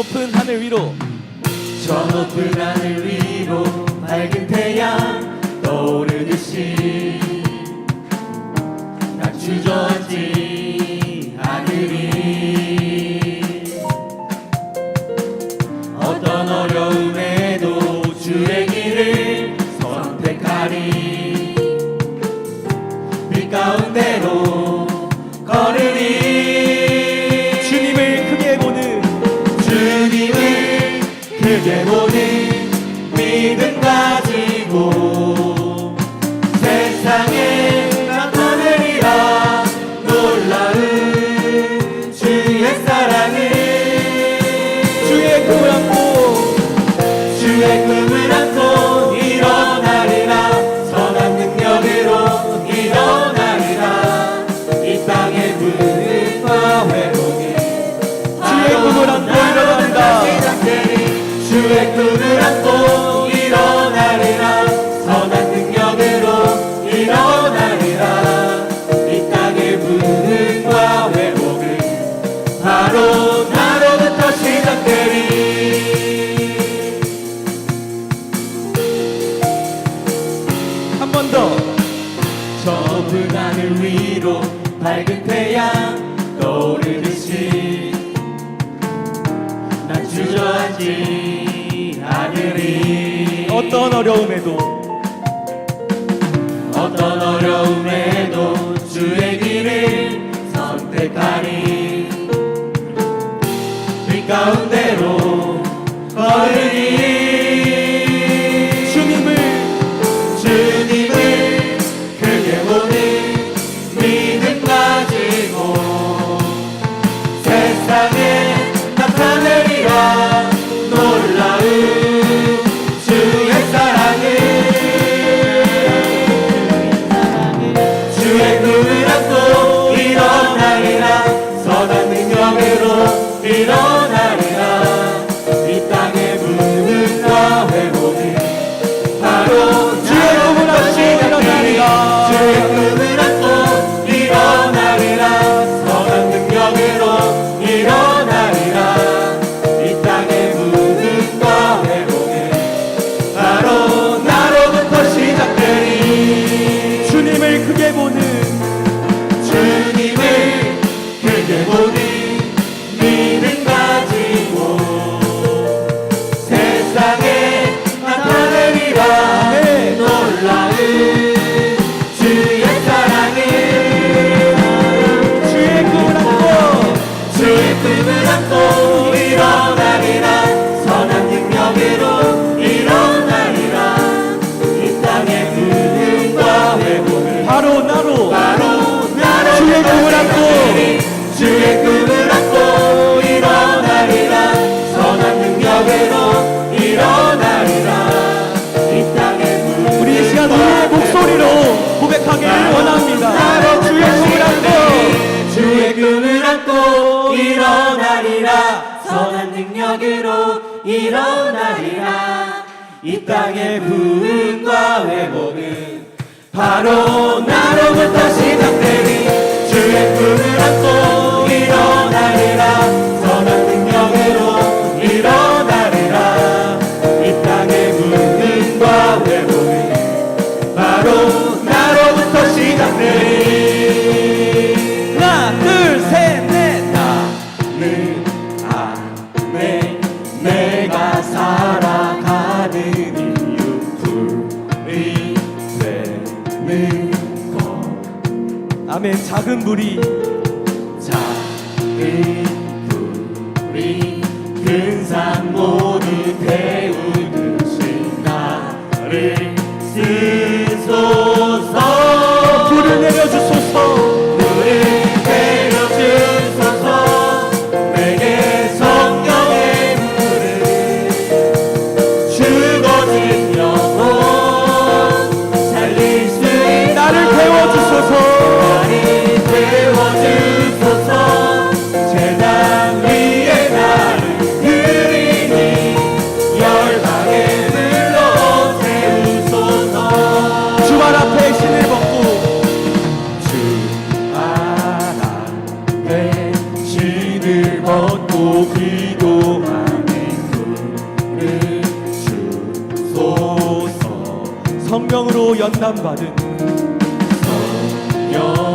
높은 하늘 위로. 저 높은 하늘 위로 밝은 태양 떠오르듯이 난 주저앉지 않으리. 어떤 어려 두렵지 않으리. 어떤 어려움에도 어떤 어려움에도 주의 길을 선택하리. 빛 가운데 일어나리라. 이 땅의 부흥과 회복은 바로 나로부터 시작되니 주의 꿈을 안고 성령으로 연단받은. 성령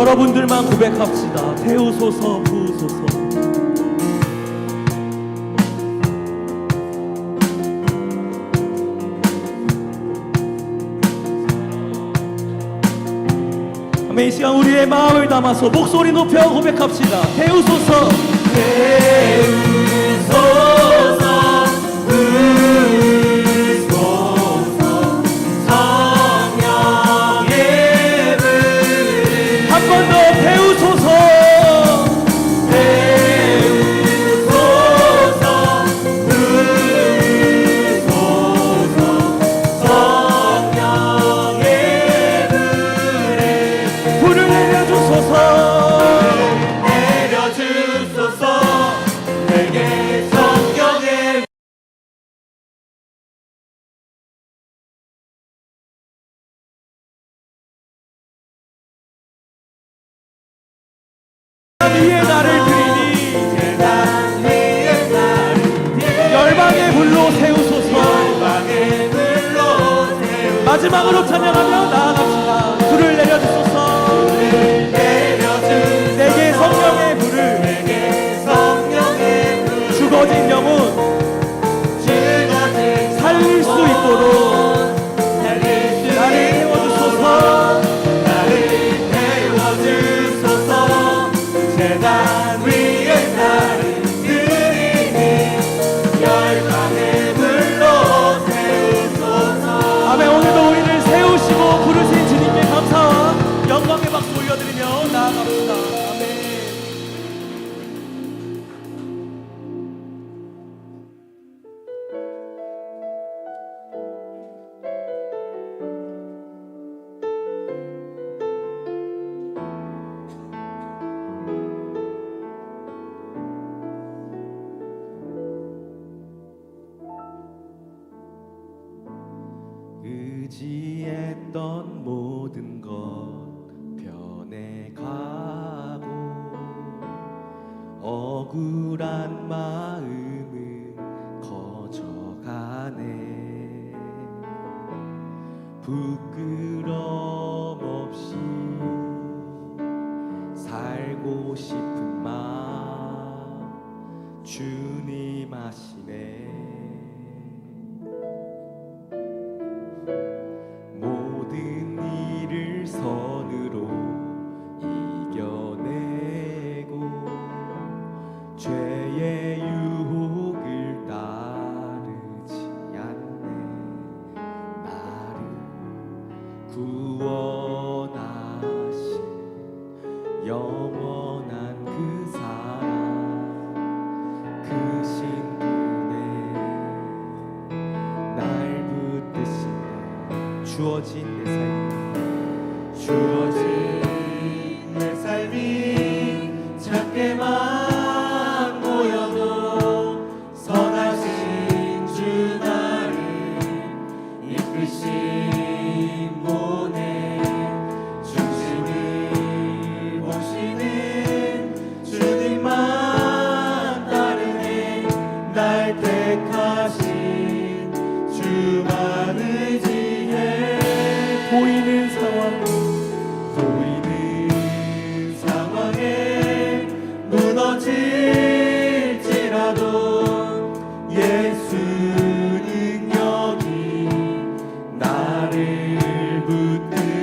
여러분들만 고백합시다. 태우소서, 부소서 아멘. 이 시간 우리의 마음을 담아서 목소리 높여 고백합시다. 태우소서. 태우. 의지했던 모든 것 변해가고 억울한 마음은 커져가네. 부끄러워 나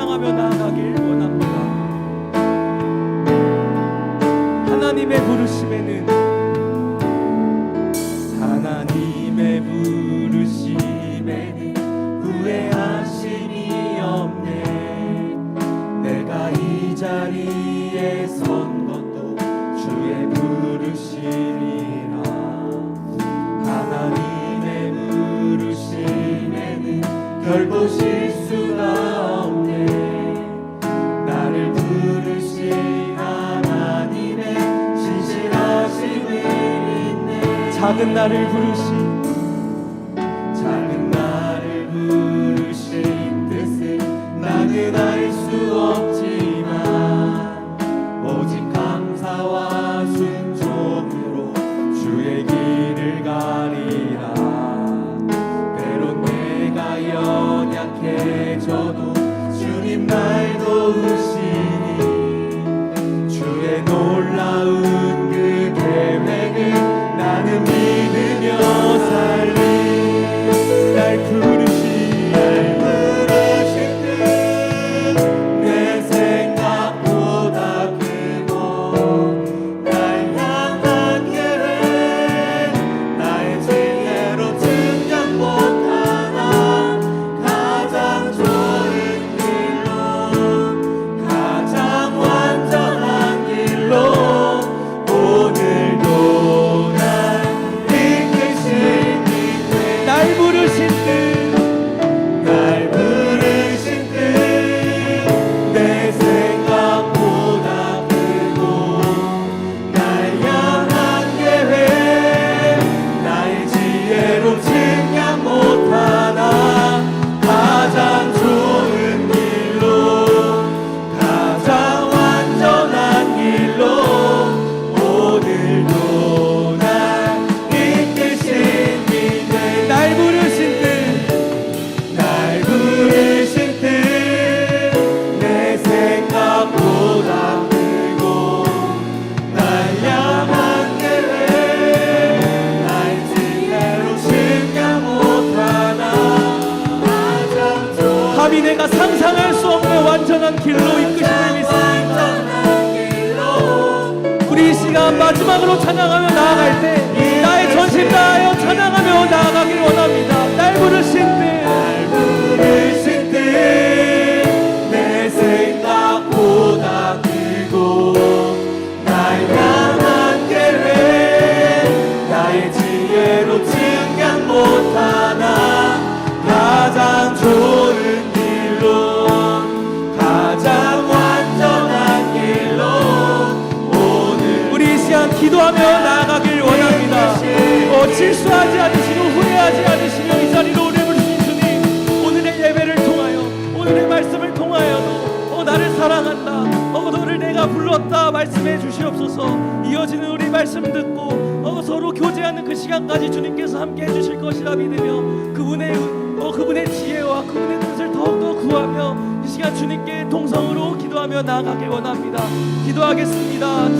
찬양하며 나아가길 원합니다. 하나님의 부르심에는 하나님의 부르심에는 후회하심이 없네 내가 이 자리에 선 것도 주의 결코 실 작은 나를 부르신 완전한 길로 이끄심을 믿습니다. 우리 이 시간 마지막으로 찬양하며 나아갈 때 나의 전심 다하여 찬양하며 나아가길 원합니다. 기도하며 나아가길 원합니다. 어, 실수하지 않으시고 후회하지 않으시며 이 자리로 우리 부르신 주님 오늘의 예배를 통하여 오늘의 말씀을 통하여도 어, 나를 사랑한다. 어, 너를 내가 불렀다 말씀해 주시옵소서. 이어지는 우리 말씀 듣고 어, 서로 교제하는 그 시간까지 주님께서 함께 해주실 것이라 믿으며 그분의 어, 그분의 지혜와 그분의 뜻을 더욱더 구하며 이 시간 주님께 동성으로 기도하며 나아가길 원합니다. 기도하겠습니다